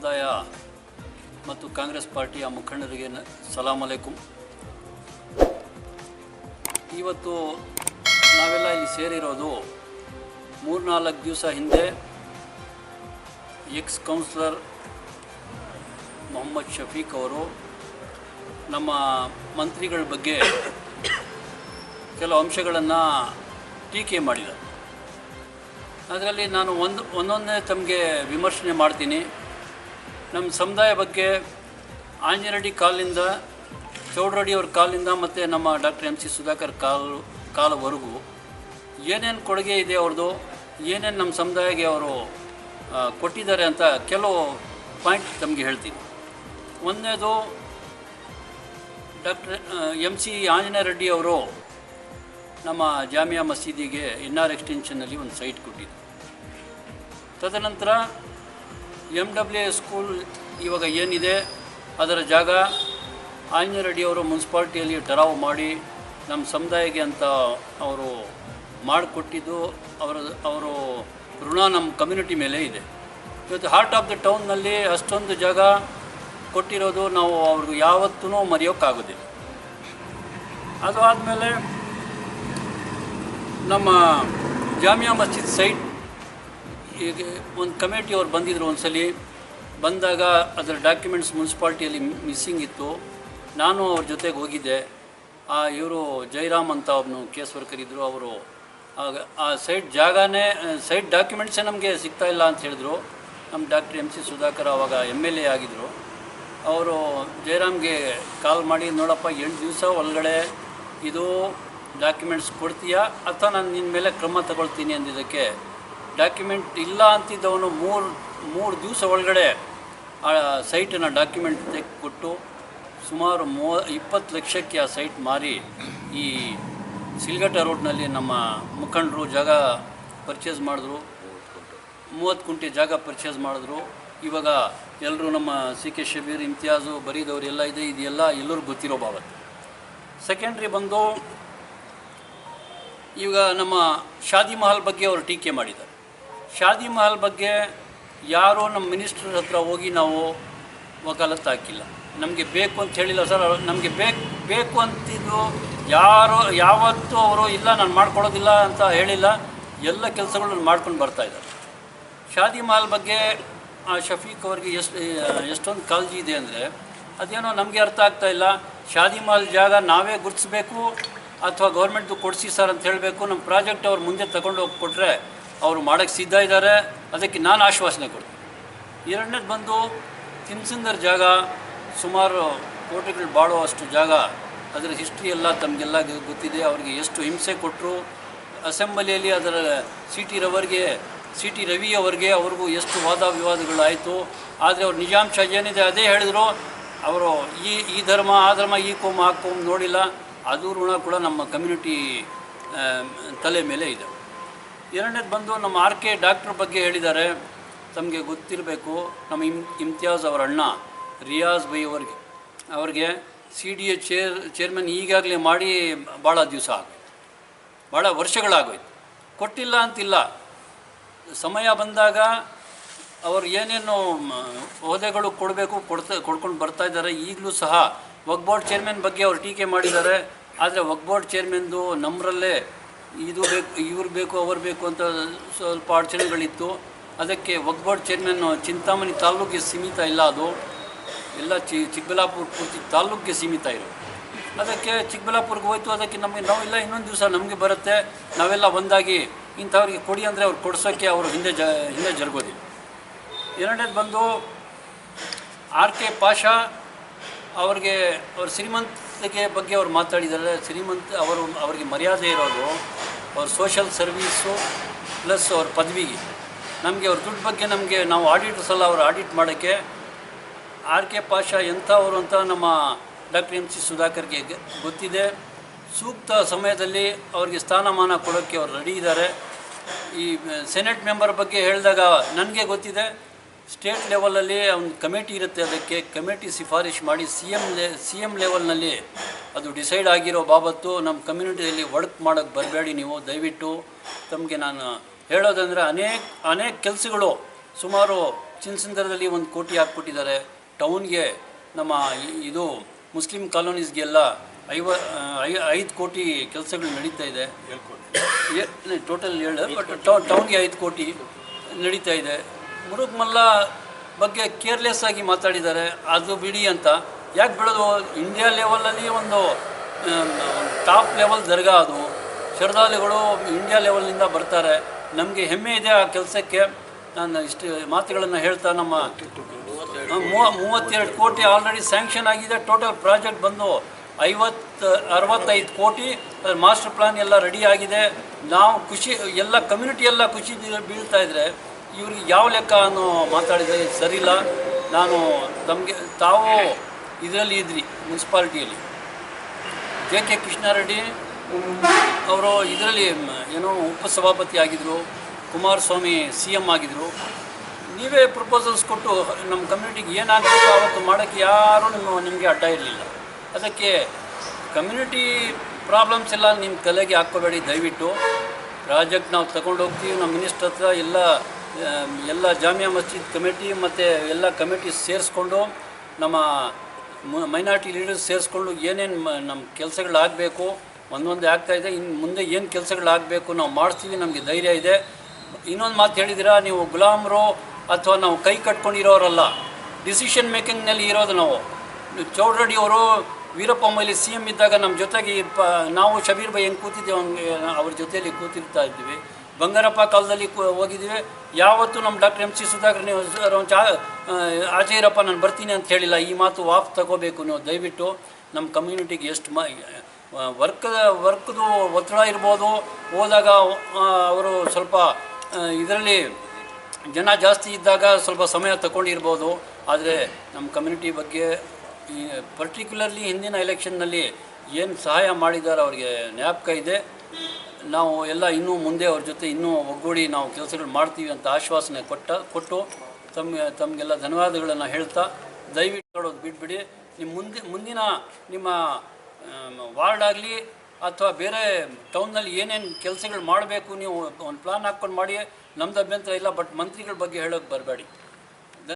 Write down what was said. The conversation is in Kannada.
ಸಮುದಾಯ ಮತ್ತು ಕಾಂಗ್ರೆಸ್ ಪಾರ್ಟಿಯ ಮುಖಂಡರಿಗೆ ನ- ಸಲಾಂ ಅಲೈಕುಂ. ಇವತ್ತು ನಾವೆಲ್ಲ ಇಲ್ಲಿ ಸೇರಿರೋದು ಮೂರ್ನಾಲ್ಕು ದಿವಸ ಹಿಂದೆ ಎಕ್ಸ್ ಕೌನ್ಸಿಲರ್ ಮೊಹಮ್ಮದ್ ಶಫೀಕ್ ಅವರು ನಮ್ಮ ಮಂತ್ರಿಗಳ ಬಗ್ಗೆ ಕೆಲವು ಅಂಶಗಳನ್ನು ಟೀಕೆ ಮಾಡಿದರು ಅದರಲ್ಲಿ ನಾನು ಒಂದು, ಒಂದೊಂದೇ ತಮಗೆ ವಿಮರ್ಶನೆ ಮಾಡ್ತೀನಿ. ನಮ್ಮ ಸಮುದಾಯ ಬಗ್ಗೆ ಆಂಜನರೆಡ್ಡಿ ಕಾಲಿಂದ ಚೌಡ್ರಡ್ಡಿ ಅವ್ರ ಕಾಲಿಂದ ಮತ್ತು ನಮ್ಮ ಡಾಕ್ಟರ್ ಎಂ ಸಿ ಸುಧಾಕರ್ ಕಾಲ್, ಕಾಲವರೆಗೂ ಏನೇನು ಕೊಡುಗೆ ಇದೆ ಅವ್ರದ್ದು, ಏನೇನು ನಮ್ಮ ಸಮುದಾಯಕ್ಕೆ ಅವರು ಕೊಟ್ಟಿದ್ದಾರೆ ಅಂತ ಕೆಲವು ಪಾಯಿಂಟ್ ತಮಗೆ ಹೇಳ್ತೀನಿ. ಒಂದನೇದು ಡಾಕ್ಟರ್ ಎಂ ಸಿ ಆಂಜನೇಯ ಅವರು ನಮ್ಮ ಜಾಮಿಯಾ ಮಸೀದಿಗೆ ಇನ್ನಾರ್ ಆರ್ ಎಕ್ಸ್ಟೆನ್ಷನ್ನಲ್ಲಿ ಒಂದು ಸೈಟ್ ಕೊಟ್ಟಿದ್ದರು ತದನಂತರ ಎಂ ಡಬ್ಲ್ಯೂ ಎ ಸ್ಕೂಲ್ ಇವಾಗ ಏನಿದೆ, ಅದರ ಜಾಗ ಆಂಜನರೆಡ್ಡಿಯವರು ಮುನ್ಸಿಪಾಲ್ಟಿಯಲ್ಲಿ ಟರಾವ್ ಮಾಡಿ ನಮ್ಮ ಸಮುದಾಯಕ್ಕೆ ಅಂತ ಅವರು ಮಾಡಿಕೊಟ್ಟಿದ್ದು, ಅವರ, ಅವರು ಋಣ ನಮ್ಮ ಕಮ್ಯುನಿಟಿ ಮೇಲೆ ಇದೆ. ಇವತ್ತು ಹಾರ್ಟ್ ಆಫ್ ದ ಟೌನ್ನಲ್ಲಿ ಅಷ್ಟೊಂದು ಜಾಗ ಕೊಟ್ಟಿರೋದು ನಾವು ಅವ್ರಿಗೆ ಯಾವತ್ತೂ ಮರೆಯೋಕ್ಕಾಗೋದಿಲ್ಲ. ಅದು ಆದಮೇಲೆ ನಮ್ಮ ಜಾಮಿಯಾ ಮಸ್ಜಿದ್ ಸೈಟ್ ಈಗ ಒಂದು ಕಮಿಟಿ ಅವ್ರು ಬಂದಿದ್ದರು ಸಲ ಬಂದಾಗ ಅದರ ಡಾಕ್ಯುಮೆಂಟ್ಸ್ ಮುನ್ಸಿಪಾಲ್ಟಿಯಲ್ಲಿ ಮಿಸ್ಸಿಂಗ್ ಇತ್ತು. ನಾನು ಅವ್ರ ಜೊತೆಗೆ ಹೋಗಿದ್ದೆ. ಆ ಇವರು ಜೈರಾಮ್ ಅಂತ ಒಬ್ಬನು ಕೇಸ್ ವರ್ಕರ್ ಇದ್ದರು ಅವರು. ಆಗ ಆ ಸೈಟ್ ಜಾಗನೇ ಸೈಟ್ ಡಾಕ್ಯುಮೆಂಟ್ಸೇ ನಮಗೆ ಸಿಗ್ತಾ ಇಲ್ಲ ಅಂತ ಹೇಳಿದ್ರು. ನಮ್ಮ ಡಾಕ್ಟರ್ ಎಂ ಸಿ ಸುಧಾಕರ್ ಆವಾಗ ಎಂ ಎಲ್ ಎ ಆಗಿದ್ದರು ಅವರು ಜೈರಾಮ್ಗೆ ಕಾಲ್ ಮಾಡಿ, ನೋಡಪ್ಪ ಎಂಟು ದಿವಸ ಒಳಗಡೆ ಇದು ಡಾಕ್ಯುಮೆಂಟ್ಸ್ ಕೊಡ್ತೀಯಾ ಅಥವಾ ನಾನು ನಿನ್ನ ಮೇಲೆ ಕ್ರಮ ತಗೊಳ್ತೀನಿ ಅಂದಿದ್ದಕ್ಕೆ ಡಾಕ್ಯುಮೆಂಟ್ ಇಲ್ಲ ಅಂತಿದ್ದವನು ಮೂರು ಮೂರು ದಿವಸ ಒಳಗಡೆ ಆ ಸೈಟನ್ನು ಡಾಕ್ಯುಮೆಂಟ್ ತೆಗೆದು ಕೊಟ್ಟು ಸುಮಾರು ಮೂವ ಇಪ್ಪತ್ತು ಲಕ್ಷಕ್ಕೆ ಆ ಸೈಟ್ ಮಾರಿ ಈ ಸಿಲ್ಗಟ್ಟ ರೋಡ್ನಲ್ಲಿ ನಮ್ಮ ಮುಖಂಡರು ಜಾಗ ಪರ್ಚೇಸ್ ಮಾಡಿದ್ರು. ಮೂವತ್ತು ಕುಂಟೆ ಜಾಗ ಪರ್ಚೇಸ್ ಮಾಡಿದ್ರು. ಇವಾಗ ಎಲ್ಲರೂ ನಮ್ಮ ಸಿ ಕೆ ಶಬೀರ್, ಇಮ್ತಿಯಾಜು, ಬರೀದವ್ರು ಎಲ್ಲ ಇದೆ, ಇದೆಲ್ಲ ಎಲ್ಲರಿಗೂ ಗೊತ್ತಿರೋ ಬಾಬತ್ ಸೆಕೆಂಡ್ರಿ ಬಂದು ಇವಾಗ ನಮ್ಮ ಶಾದಿ ಮಹಲ್ ಬಗ್ಗೆ ಅವರು ಟೀಕೆ ಮಾಡಿದ್ದಾರೆ. ಶಾದಿ ಮಹಲ್ ಬಗ್ಗೆ ಯಾರೋ ನಮ್ಮ ಮಿನಿಸ್ಟ್ರ್ ಹತ್ರ ಹೋಗಿ ನಾವು ವಕಾಲತ್ತು ಹಾಕಿಲ್ಲ. ನಮಗೆ ಬೇಕು ಅಂತ ಹೇಳಿಲ್ಲ ಸರ್. ನಮಗೆ ಬೇಕು ಬೇಕು ಅಂತಿದ್ದು ಯಾರು, ಯಾವತ್ತೂ ಅವರು ಇಲ್ಲ, ನಾನು ಮಾಡ್ಕೊಳ್ಳೋದಿಲ್ಲ ಅಂತ ಹೇಳಿಲ್ಲ. ಎಲ್ಲ ಕೆಲಸಗಳನ್ನು ಮಾಡ್ಕೊಂಡು ಬರ್ತಾ ಇದ್ದಾರೆ. ಶಾದಿ ಮಹಲ್ ಬಗ್ಗೆ ಶಫೀಕ್ ಅವ್ರಿಗೆ ಎಷ್ಟು ಎಷ್ಟೊಂದು ಕಾಳಜಿ ಇದೆ ಅಂದರೆ ಅದೇನೋ ನಮಗೆ ಅರ್ಥ ಆಗ್ತಾ ಇಲ್ಲ. ಶಾದಿ ಮಹಲ್ ಜಾಗ ನಾವೇ ಗುರುತಿಸ್ಬೇಕು ಅಥವಾ ಗೌರ್ಮೆಂಟ್ದು ಕೊಡಿಸಿ ಸರ್ ಅಂತ ಹೇಳಬೇಕು. ನಮ್ಮ ಪ್ರಾಜೆಕ್ಟ್ ಅವ್ರು ಮುಂದೆ ತಗೊಂಡು ಹೋಗಿ ಕೊಟ್ಟರೆ ಅವರು ಮಾಡೋಕ್ಕೆ ಸಿದ್ಧ ಇದ್ದಾರೆ ಅದಕ್ಕೆ ನಾನು ಆಶ್ವಾಸನೆ ಕೊಡ್ತೀನಿ. ಎರಡನೇದು ಬಂದು ತಿನ್ಸಿಂದರ್ ಜಾಗ, ಸುಮಾರು ಕೋಟೆಗಳು ಬಾಳೋ ಅಷ್ಟು ಜಾಗ ಅದರ ಹಿಸ್ಟ್ರಿ ಎಲ್ಲ ತಮಗೆಲ್ಲ ಗೊತ್ತಿದೆ, ಅವರಿಗೆ ಎಷ್ಟು ಹಿಂಸೆ ಕೊಟ್ಟರು ಅಸೆಂಬ್ಲಿಯಲ್ಲಿ ಅದರ ಸಿ ಟಿ ರವರಿಗೆ, ಸಿ ಟಿ ರವಿ ಅವರಿಗೆ ಅವ್ರಿಗೂ ಎಷ್ಟು ವಾದ ವಿವಾದಗಳಾಯಿತು, ಆದರೆ ಅವ್ರು ನಿಜಾಂಶ ಏನಿದೆ ಅದೇ ಹೇಳಿದರು, ಅವರು ಈ ಈ ಧರ್ಮ, ಆ ಧರ್ಮ, ಈ ಕೋಮ, ಆ ಕೋಮ್ ನೋಡಿಲ್ಲ, ಅದು ಋಣ ಕೂಡ ನಮ್ಮ ಕಮ್ಯುನಿಟಿ ತಲೆ ಮೇಲೆ ಇದೆ. ಎರಡನೇದು ಬಂದು ನಮ್ಮ ಆರ್ ಕೆ ಡಾಕ್ಟ್ರ್ ಬಗ್ಗೆ ಹೇಳಿದ್ದಾರೆ. ತಮಗೆ ಗೊತ್ತಿರಬೇಕು ನಮ್ಮ ಇಮ್ ಇಮ್ತಿಯಾಜ್ ಅವರ ಅಣ್ಣ ರಿಯಾಜ್ ಬೈ ಅವರಿಗೆ. ಅವ್ರಿಗೆ C D A chair chairman ಈಗಾಗಲೇ ಮಾಡಿ ಭಾಳ ದಿವಸ ಆಗೋಯ್ತು. ಭಾಳ ವರ್ಷಗಳಾಗೋಯ್ತು. ಕೊಟ್ಟಿಲ್ಲ ಅಂತಿಲ್ಲ. ಸಮಯ ಬಂದಾಗ ಅವರು ಏನೇನು ಮ, ಹೋದೆಗಳು ಕೊಡಬೇಕು ಕೊಡ್ತಾ ಕೊಡ್ಕೊಂಡು ಬರ್ತಾ ಇದ್ದಾರೆ. ಈಗಲೂ ಸಹ ವಕ್ ಬೋರ್ಡ್ ಚೇರ್ಮನ್ ಬಗ್ಗೆ ಅವರು ಟೀಕೆ ಮಾಡಿದ್ದಾರೆ. ಆದರೆ ವಕ್ ಬೋರ್ಡ್ ಚೇರ್ಮನ್ದು ನಮ್ಮರಲ್ಲೇ ಇದು ಬೇಕು, ಇವ್ರು ಬೇಕು, ಅವ್ರು ಬೇಕು ಅಂತ ಸ್ವಲ್ಪ ಅಡಚಣೆಗಳಿತ್ತು. ಅದಕ್ಕೆ ವಕ್ಬೋರ್ಡ್ ಚೇರ್ಮನ್ ಚಿಂತಾಮಣಿ ತಾಲೂಕಿಗೆ ಸೀಮಿತ ಇಲ್ಲ ಅದು. ಎಲ್ಲ ಚಿ, ಚಿಕ್ಕಬಳ್ಳಾಪುರ ಪೂರ್ತಿ ತಾಲೂಕಿಗೆ ಸೀಮಿತ ಇರು ಅದಕ್ಕೆ ಚಿಕ್ಕಬಳ್ಳಾಪುರ್ಗೆ ಹೋಯ್ತು, ಅದಕ್ಕೆ ನಮಗೆ ನಾವು ಇಲ್ಲ, ಇನ್ನೊಂದು ದಿವಸ ನಮಗೆ ಬರುತ್ತೆ. ನಾವೆಲ್ಲ ಒಂದಾಗಿ ಇಂಥವ್ರಿಗೆ ಕೊಡಿ ಅಂದರೆ ಅವ್ರು ಕೊಡ್ಸೋಕ್ಕೆ ಅವರು ಹಿಂದೆ ಜ, ಹಿಂದೆ ಜರುಗೋದಿಲ್ಲ ಎರಡನೇದು ಬಂದು ಆರ್ ಕೆ ಪಾಷಾ ಅವ್ರಿಗೆ, ಅವ್ರ ಶ್ರೀಮಂತಿಕೆ ಬಗ್ಗೆ ಅವ್ರು ಮಾತಾಡಿದ್ದಾರೆ. ಶ್ರೀಮಂತ ಅವರು ಅವರಿಗೆ ಮರ್ಯಾದೆ ಇರೋದು ಅವ್ರ ಸೋಷಲ್ ಸರ್ವೀಸು ಪ್ಲಸ್ ಅವ್ರ ಪದವಿಗೆ. ನಮಗೆ ಅವ್ರ ದುಡ್ಡು ಬಗ್ಗೆ ನಮಗೆ ನಾವು ಆಡಿಟರ್ಸ್ ಅಲ್ಲ ಅವ್ರು ಆಡಿಟ್ ಮಾಡೋಕ್ಕೆ ಆರ್ ಕೆ ಪಾಷಾ ಎಂಥವರು ಅಂತ ನಮ್ಮ ಡಾಕ್ಟರ್ ಎಂ ಸಿ ಸುಧಾಕರ್ಗೆ ಗೊತ್ತಿದೆ. ಸೂಕ್ತ ಸಮಯದಲ್ಲಿ ಅವರಿಗೆ ಸ್ಥಾನಮಾನ ಕೊಡೋಕ್ಕೆ ಅವ್ರು ರೆಡಿ ಇದ್ದಾರೆ. ಈ ಸೆನೆಟ್ ಮೆಂಬರ್ ಬಗ್ಗೆ ಹೇಳಿದಾಗ ನನಗೆ ಗೊತ್ತಿದೆ. ಸ್ಟೇಟ್ ಲೆವೆಲಲ್ಲಿ ಒಂದು ಕಮಿಟಿ ಇರುತ್ತೆ ಅದಕ್ಕೆ. ಕಮಿಟಿ ಶಿಫಾರಿಶ್ ಮಾಡಿ ಸಿ ಎಂ ಲೆ ಸಿ ಎಂ ಲೆವೆಲ್ನಲ್ಲಿ ಅದು ಡಿಸೈಡ್ ಆಗಿರೋ ಬಾಬತ್ತು ನಮ್ಮ ಕಮ್ಯುನಿಟಿಯಲ್ಲಿ ವರ್ಕ್ ಮಾಡೋಕ್ಕೆ ಬರಬೇಡಿ ನೀವು. ದಯವಿಟ್ಟು ತಮಗೆ ನಾನು ಹೇಳೋದಂದರೆ ಅನೇಕ ಅನೇಕ ಕೆಲಸಗಳು ಸುಮಾರು ಚಿನ್ಸಂದರದಲ್ಲಿ ಒಂದು ಕೋಟಿ ಹಾಕ್ಬಿಟ್ಟಿದ್ದಾರೆ. ಟೌನ್ಗೆ ನಮ್ಮ ಇದು ಮುಸ್ಲಿಂ ಕಾಲೋನೀಸ್ಗೆಲ್ಲ ಐವ ಐ- ಐದು ಕೋಟಿ ಕೆಲಸಗಳು ನಡೀತಾ ಇದೆ. ಟೋಟಲ್ ಹೇಳ ಬಟ್ ಟೌನ್ಗೆ ಐದು ಕೋಟಿ ನಡೀತಾ ಇದೆ. ಮುರುಗ್ಮಲ್ಲ ಬಗ್ಗೆ ಕೇರ್ಲೆಸ್ ಆಗಿ ಮಾತಾಡಿದ್ದಾರೆ, ಅದು ಬಿಡಿ ಅಂತ. ಯಾಕೆ ಬಿಡೋದು? ಇಂಡಿಯಾ ಲೆವೆಲಲ್ಲಿ ಒಂದು ಟಾಪ್ ಲೆವೆಲ್ ದರ್ಗಾ ಅದು. ಶ್ರದ್ಧಾಲುಗಳು ಇಂಡಿಯಾ ಲೆವೆಲ್ನಿಂದ ಬರ್ತಾರೆ. ನಮಗೆ ಹೆಮ್ಮೆ ಇದೆ ಆ ಕೆಲಸಕ್ಕೆ. ನಾನು ಇಷ್ಟು ಮಾತುಗಳನ್ನು ಹೇಳ್ತಾ ನಮ್ಮ ಮೂವ- ಮೂವತ್ತೆರಡು ಕೋಟಿ ಆಲ್ರೆಡಿ ಸ್ಯಾಂಕ್ಷನ್ ಆಗಿದೆ. ಟೋಟಲ್ ಪ್ರಾಜೆಕ್ಟ್ ಬಂದು ಐವತ್ತು, ಅರವತ್ತೈದು ಕೋಟಿ. ಮಾಸ್ಟರ್ ಪ್ಲಾನ್ ಎಲ್ಲ ರೆಡಿ ಆಗಿದೆ. ನಾವು ಖುಷಿ, ಎಲ್ಲ ಕಮ್ಯುನಿಟಿ ಎಲ್ಲ ಖುಷಿ ಬೀಳ್- ಬೀಳ್ತಾ ಇದ್ರೆ ಇವ್ರಿಗೆ ಯಾವ ಲೆಕ್ಕ ಅನ್ನೋ ಮಾತಾಡಿದರೆ ಸರಿಯಿಲ್ಲ. ನಾನು ತಮಗೆ, ತಾವು ಇದರಲ್ಲಿ ಇದ್ರಿ, ಮುನ್ಸಿಪಾಲ್ಟಿಯಲ್ಲಿ. ಜೆ ಕೆ ಕೃಷ್ಣಾರೆಡ್ಡಿ ಅವರು ಇದರಲ್ಲಿ ಏನೋ ಉಪಸಭಾಪತಿ ಆಗಿದ್ದರು ಕುಮಾರಸ್ವಾಮಿ ಸಿ ಎಂ ಆಗಿದ್ದರು ನೀವೇ ಪ್ರಪೋಸಲ್ಸ್ ಕೊಟ್ಟು ನಮ್ಮ ಕಮ್ಯುನಿಟಿಗೆ ಏನಾಗಬೇಕು ಅವತ್ತು ಮಾಡೋಕ್ಕೆ ಯಾರೂ ನಿಮ್ಮ, ನಿಮಗೆ ಅಡ್ಡ ಇರಲಿಲ್ಲ. ಅದಕ್ಕೆ ಕಮ್ಯುನಿಟಿ ಪ್ರಾಬ್ಲಮ್ಸ್ ಎಲ್ಲ ನಿಮ್ಮ ತಲೆಗೆ ಹಾಕ್ಕೋಬೇಡಿ ದಯವಿಟ್ಟು. ಪ್ರಾಜೆಕ್ಟ್ ನಾವು ತಗೊಂಡೋಗ್ತೀವಿ, ನಮ್ಮ ಮಿನಿಸ್ಟರ್ ಹತ್ರ ಎಲ್ಲ ಎಲ್ಲ ಜಾಮಿಯಾ ಮಸ್ಜಿದ್ ಕಮಿಟಿ ಮತ್ತು ಎಲ್ಲ ಕಮಿಟಿ ಸೇರಿಸ್ಕೊಂಡು ನಮ್ಮ ಮೈನಾರಿಟಿ ಲೀಡರ್ಸ್ ಸೇರಿಸ್ಕೊಂಡು ಏನೇನು ನಮ್ಮ ಕೆಲಸಗಳಾಗಬೇಕು, ಒಂದೊಂದೇ ಆಗ್ತಾ ಇದೆ ಇನ್ನು ಮುಂದೆ ಏನು ಕೆಲಸಗಳಾಗಬೇಕು ನಾವು ಮಾಡಿಸ್ತೀವಿ, ನಮಗೆ ಧೈರ್ಯ ಇದೆ. ಇನ್ನೊಂದು ಮಾತು ಹೇಳಿದಿರಾ, ನೀವು ಗುಲಾಮರು ಅಥವಾ ನಾವು ಕೈ ಕಟ್ಕೊಂಡಿರೋರಲ್ಲ ಡಿಸಿಷನ್ ಮೇಕಿಂಗ್ನಲ್ಲಿ ಇರೋದು ನಾವು. ಚೌಡ್ರೆಡ್ಡಿ ಅವರು ವೀರಪ್ಪ ಮೊಯ್ಲಿ ಸಿ ಎಂ ಇದ್ದಾಗ ನಮ್ಮ ಜೊತೆಗೆ ಪ ನಾವು ಶಬೀರ್ ಬೈ ಹೆಂಗೆ ಕೂತಿದ್ದೇವೆ ಹಂಗೆ ಅವ್ರ ಜೊತೆಯಲ್ಲಿ ಕೂತಿರ್ತಾ ಇದ್ವಿ. ಬಂಗಾರಪ್ಪ ಕಾಲದಲ್ಲಿ ಹೋಗಿದ್ದೀವಿ. ಯಾವತ್ತೂ ನಮ್ಮ ಡಾಕ್ಟರ್ ಎಂ ಸಿ ಸುಧಾಕರ್ ನೀವು ಸರ್ ನಾನು ಬರ್ತೀನಿ ಅಂತ ಹೇಳಿಲ್ಲ. ಈ ಮಾತು ವಾಪ್ ತಗೋಬೇಕು ನೀವು. ದಯವಿಟ್ಟು ನಮ್ಮ ಕಮ್ಯುನಿಟಿಗೆ ಎಷ್ಟು ಮ ವರ್ಕ್ ವರ್ಕ್ದು ಒತ್ತಡ ಇರ್ಬೋದು. ಹೋದಾಗ ಅವರು ಸ್ವಲ್ಪ ಇದರಲ್ಲಿ ಜನ ಜಾಸ್ತಿ ಇದ್ದಾಗ ಸ್ವಲ್ಪ ಸಮಯ ತಗೊಂಡಿರ್ಬೋದು. ಆದರೆ ನಮ್ಮ ಕಮ್ಯುನಿಟಿ ಬಗ್ಗೆ ಪರ್ಟಿಕ್ಯುಲರ್ಲಿ ಹಿಂದಿನ ಎಲೆಕ್ಷನ್ನಲ್ಲಿ ಏನು ಸಹಾಯ ಮಾಡಿದ್ದಾರೆ ಅವರಿಗೆ ಜ್ಞಾಪಕ ಇದೆ. ನಾವು ಎಲ್ಲ ಇನ್ನೂ ಮುಂದೆ ಅವ್ರ ಜೊತೆ ಇನ್ನೂ ಒಗ್ಗೂಡಿ ನಾವು ಕೆಲಸಗಳು ಮಾಡ್ತೀವಿ ಅಂತ ಆಶ್ವಾಸನೆ ಕೊಟ್ಟ, ಕೊಟ್ಟು ತಮ್ಮ, ತಮಗೆಲ್ಲ ಧನ್ಯವಾದಗಳನ್ನು ಹೇಳ್ತಾ ದಯವಿಟ್ಟು ಮಾಡೋದು ಬಿಟ್ಬಿಡಿ ನಿಮ್ಮ ಮುಂದೆ, ಮುಂದಿನ ನಿಮ್ಮ ವಾರ್ಡ್ ಆಗಲಿ ಅಥವಾ ಬೇರೆ ಟೌನ್ನಲ್ಲಿ ಏನೇನು ಕೆಲಸಗಳು ಮಾಡಬೇಕು ನೀವು ಒಂದು ಪ್ಲಾನ್ ಹಾಕ್ಕೊಂಡು ಮಾಡಿ. ನಮ್ದು ಅಭ್ಯಂತರ ಇಲ್ಲ, ಬಟ್ ಮಂತ್ರಿಗಳ ಬಗ್ಗೆ ಹೇಳೋಕ್ಕೆ ಬರಬೇಡಿ.